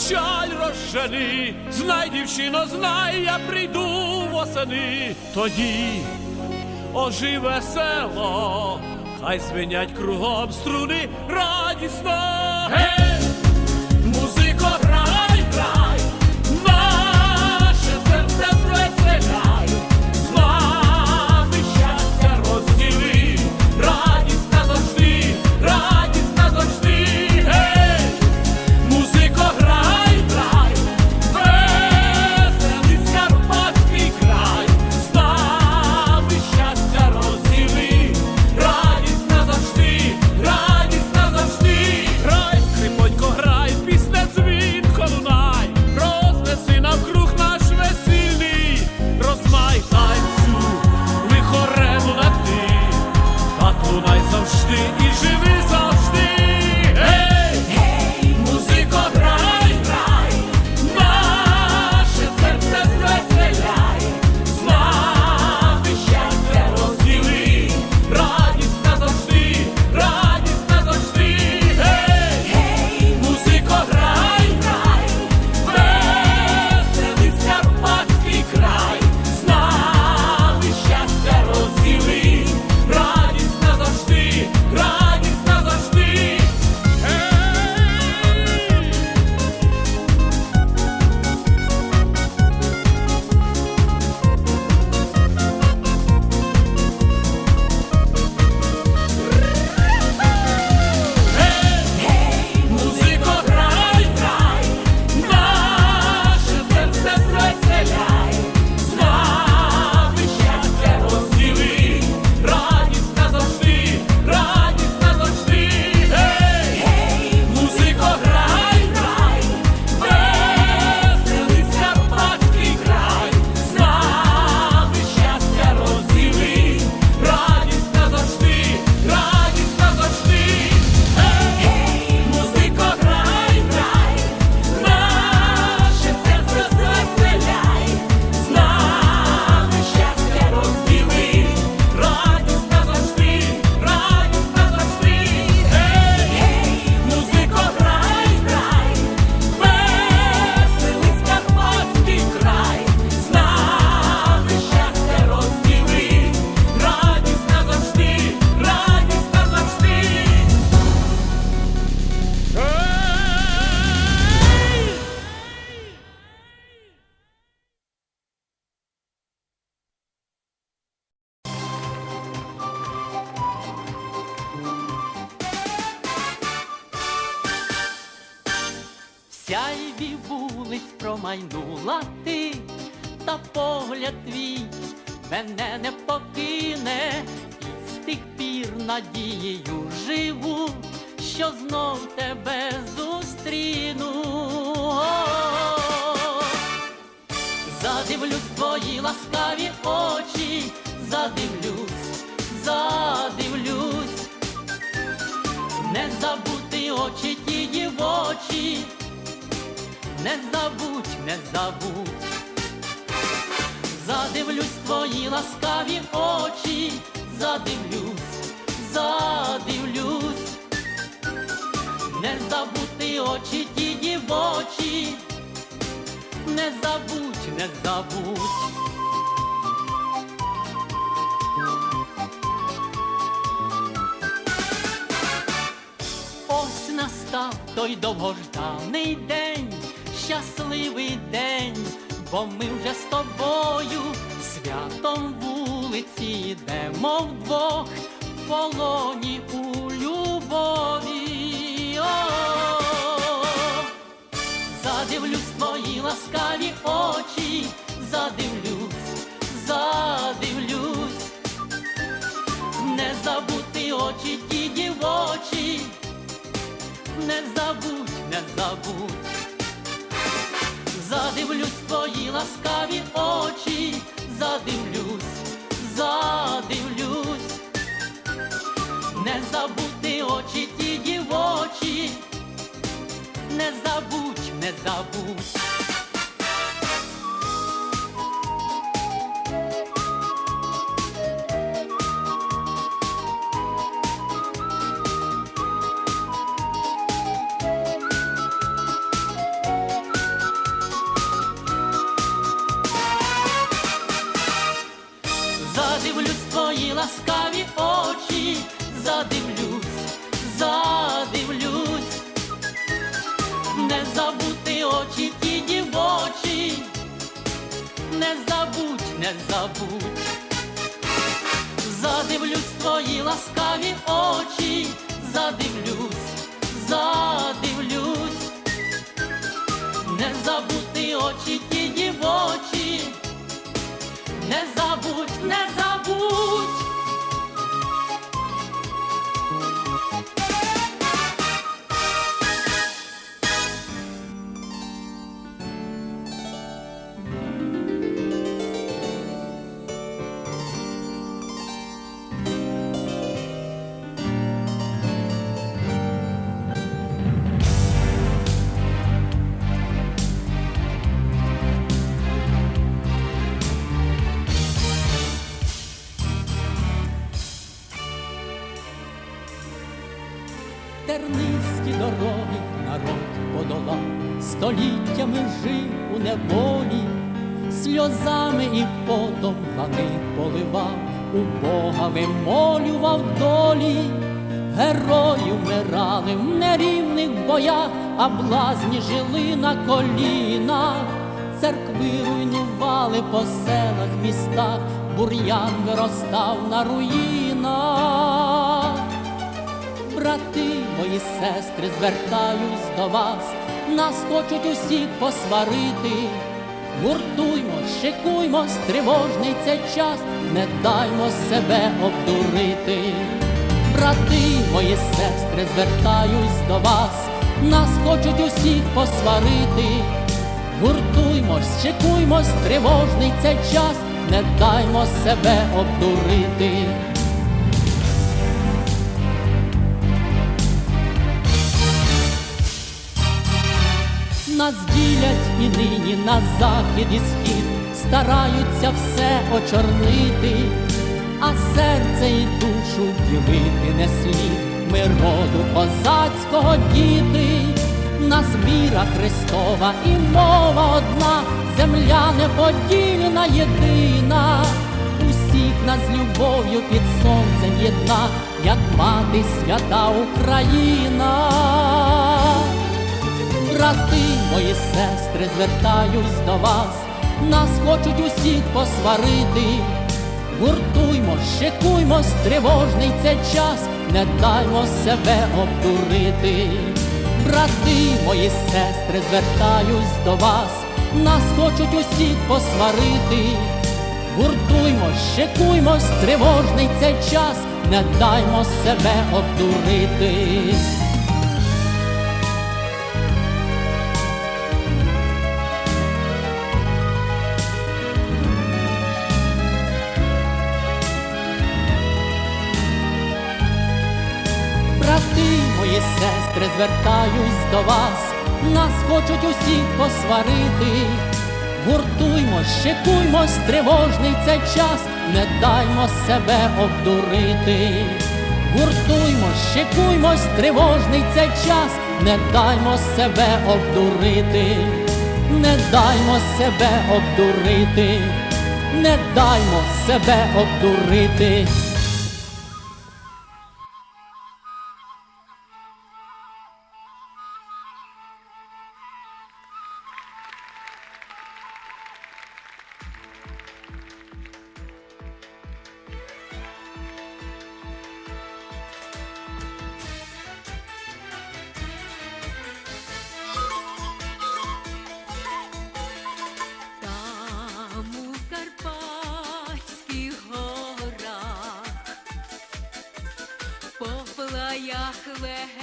печаль розжени. Знай, дівчино, знай, я прийду восени. Тоді оживе село, хай звенять кругом струни радісно. Гей, Сяйві вулиць промайнула ти, та погляд твій мене не покине, і з тих пір надією живу, що знов тебе зустріну. Задивлюсь твої ласкаві очі, задивлюсь, задивлюсь, не забути очі ті дівочі, не забудь, не забудь, задивлюсь твої ласкаві очі, задивлюсь, задивлюсь, не забути очі ті дівочі, не забудь, не забудь. Настав той довгожданий день, щасливий день, бо ми вже з тобою святом вулиці йдемо вдвох в полоні у любові. Задивлюсь твої ласкаві очі, задивлюсь, задивлюсь, не забути очі ті дівочі, не забудь, не забудь. Задивлюсь твої ласкаві очі, задивлюсь, задивлюсь, не забути очі ті дівочі, не забудь, не забудь. Ласкаві очі, задивлюсь, задивлюсь, не забути очі ті дівочі, не забудь, не забудь, задивлюсь твої ласкаві очі, задивлюсь, задивлюсь, не забути очі ті дівочі. Не забудь, не забудь. Подолав, століттями жив у неволі, сльозами і потом лани поливав, у Бога вимолював долі, герої вмирали в нерівних боях, а блазні жили на колінах, церкви руйнували по селах, містах, бур'ян виростав на руїнах. Брати мої сестри, звертаюсь до вас, нас хочуть усіх посварити. Гуртуймо, шикуймось, тривожний цей час, не даймо себе обдурити. Брати мої сестри, звертаюсь до вас, нас хочуть усіх посварити. Гуртуймось, шикуймось, тривожний цей час, не даймо себе обдурити. Ділять і нині на захід і схід, стараються все очорнити, а серце і душу ділити не слід. Ми роду козацького діти, нас віра Христова і мова одна, земля неподільна єдина, усіх нас любов'ю під сонцем єдна, як мати свята Україна. Брати мої сестри, звертаюсь до вас, нас хочуть усіх посварити. Гуртуймо, шикуймось, тривожний цей час, не даймо себе обдурити. Брати мої сестри, звертаюсь до вас, нас хочуть усіх посварити. Гуртуймо, шикуймось, тривожний цей час, не даймо себе обдурити. Сестри, звертаюсь до вас, нас хочуть усіх посварити. Гуртуймо, шикуймось, тривожний цей час, не даймо себе обдурити. Гуртуймо, шикуймось, тривожний цей час, не даймо себе обдурити, не даймо себе обдурити, не даймо себе обдурити. Плаях легенди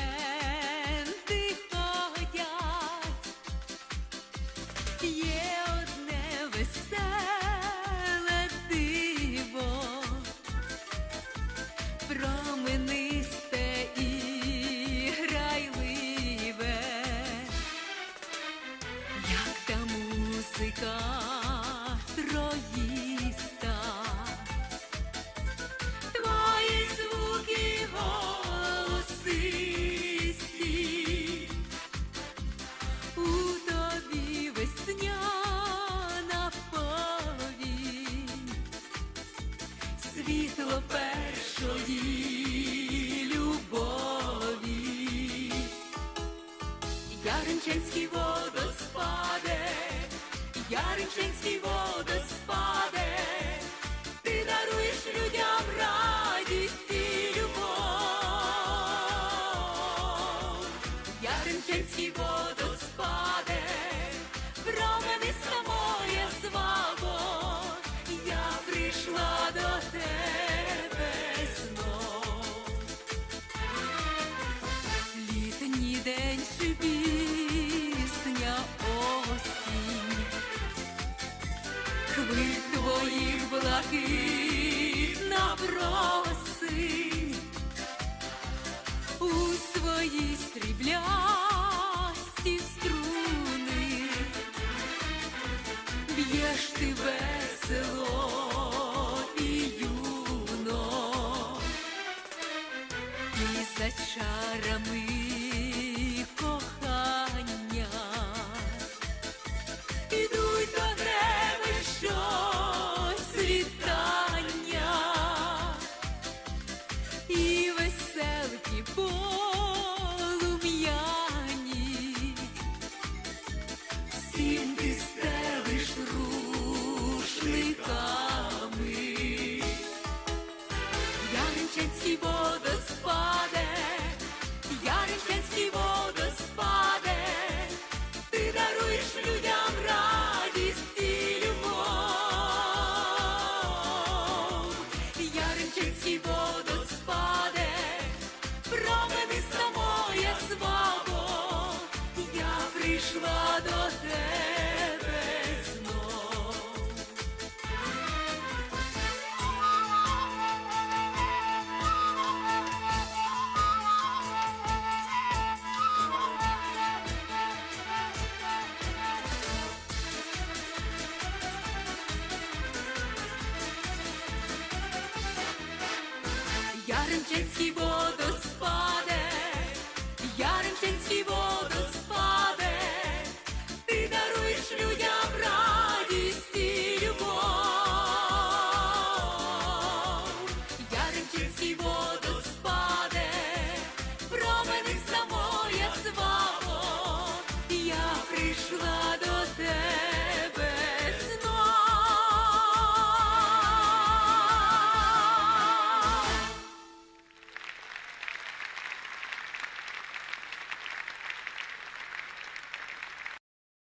є одне веселе променисте блакитна проси у своїй стріблясті струни б'єш ти весело і юно і за чарами. Старым jet-ski